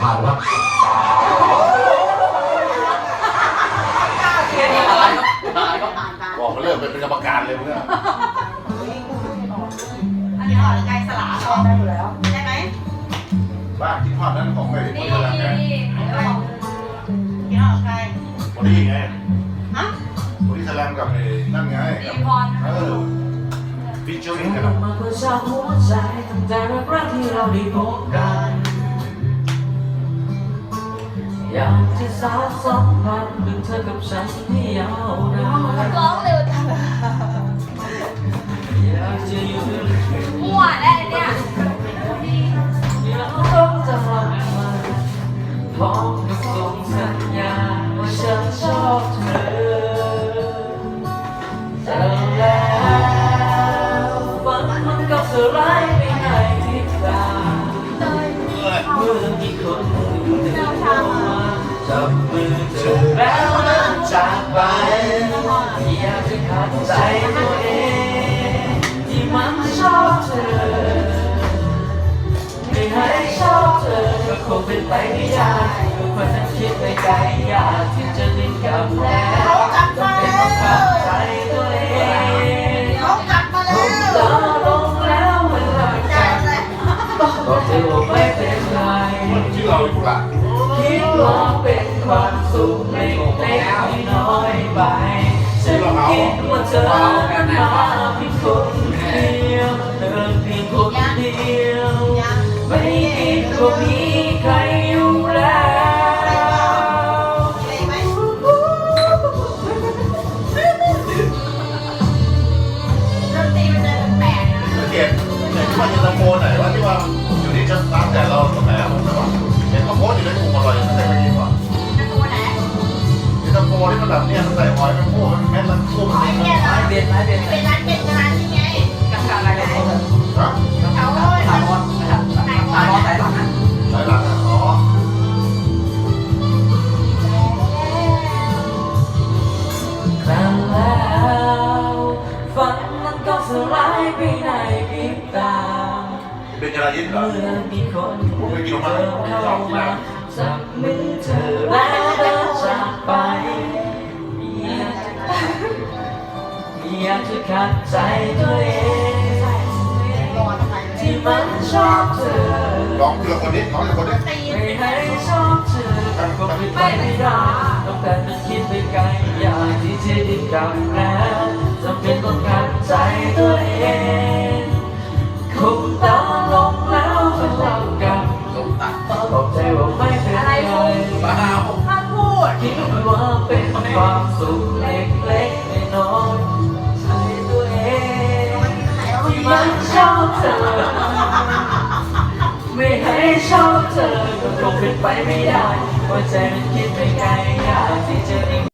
ขาดวัดบอกมาเริ่มเป็นกรรมการเลยเพื่อนอันนี้ออกไงสลาออกได้หมดแล้วใช่ไหมบ้ากินภาดนั้นของใครคนเดียวไงกินออกไงคนนี้ไงฮะคนนี้แสดงกับไอ้นั่นไงดีพรเออฟิชเชอร์ลิงกับมาเพื่อสร้าหัวใจแต่รักที่เราได้พบกัน อยากจะสานสัมพันธ์ดึงเธอกับฉันให้ยาวนานร้องเร็วจังอยากจะอยู่ด้วยมั่วได้เนี่ยเราต้องจะทำมันพร้อมกับส่งสัญญาณว่าฉันชอบเธอแต่แล้วฝันมันก็สลายไป จากไปอยากจะขัดใจตัวเองที่มันชอบเธอ ไม่ให้ชอบเธอก็คงเป็นไปไม่ได้ทุกคนนั้นคิดไปไกลอยากที่จะดิ้นกับแล้วต้องเป็นต้องขัดใจตัวเองเขากลับมาแล้ผมวจะลงแล้วมันหลับใจได้เลยบอกเธอว่าไม่เป็นไรที่เราอยู่ละคิดว่าเป็นความ สุขเล็กๆน้อยไปฉันคิดว่าเธอนั้นมาเพียงคนเดียวเดินเพียงคนเดียวไม่คิดว่ามีใครอยู่แล้วเลยไหมดนตรีมันจะแปลกนะสังเกตเห็นที่ว่าเย็นตาโฟไหนว่าที่ว่าอยู่ที่จะร้านแต่เราตรงไหนผมไม่บอกเห็นเขาโพสต์อยู่ในกลุ่มอร่อยตั้งแต่เมื่อกี้ก่อนจะตัวไหน เย็นตาโฟที่มันแบบเนี่ยมันใส่หอยเป็นพวกมันเม็ดมันคู่มันไอ้เนี่ยเหรอเปลี่ยนไหมเปลี่ยนไหมเป็นร้านเป็นร้านยังไงกับการอะไรกันครับเขาโอ้ยตามอนนะครับตามอนสายหลังนะหลายหลังอะอ๋อครั้งแล้วฝันมันก็สลายไปในพริบตาเป็นยาลายินเหรอเมื่อมีคนเดินเข้ามาจับมือเธอแล้วเดิน จากไปอยากอยากจะขัดใจตัวเอง ที่มันชอบเธอ ร้องเพื่อคนนี้ร้องเพื่อคนนี้ไม่ให้ชอบเธอก็ไม่ไปไม่ได้ต้องแต่มันคิดไปไกลอยากที่จะได้กลับมา สุขเล็กๆน้อยๆใช้ตัวเองที่มันชอบเธอ ไม่ให้ชอบเธอก็คงเป็นไปไม่ได้ว่าใจมันคิดไปไกลอยากที่จะ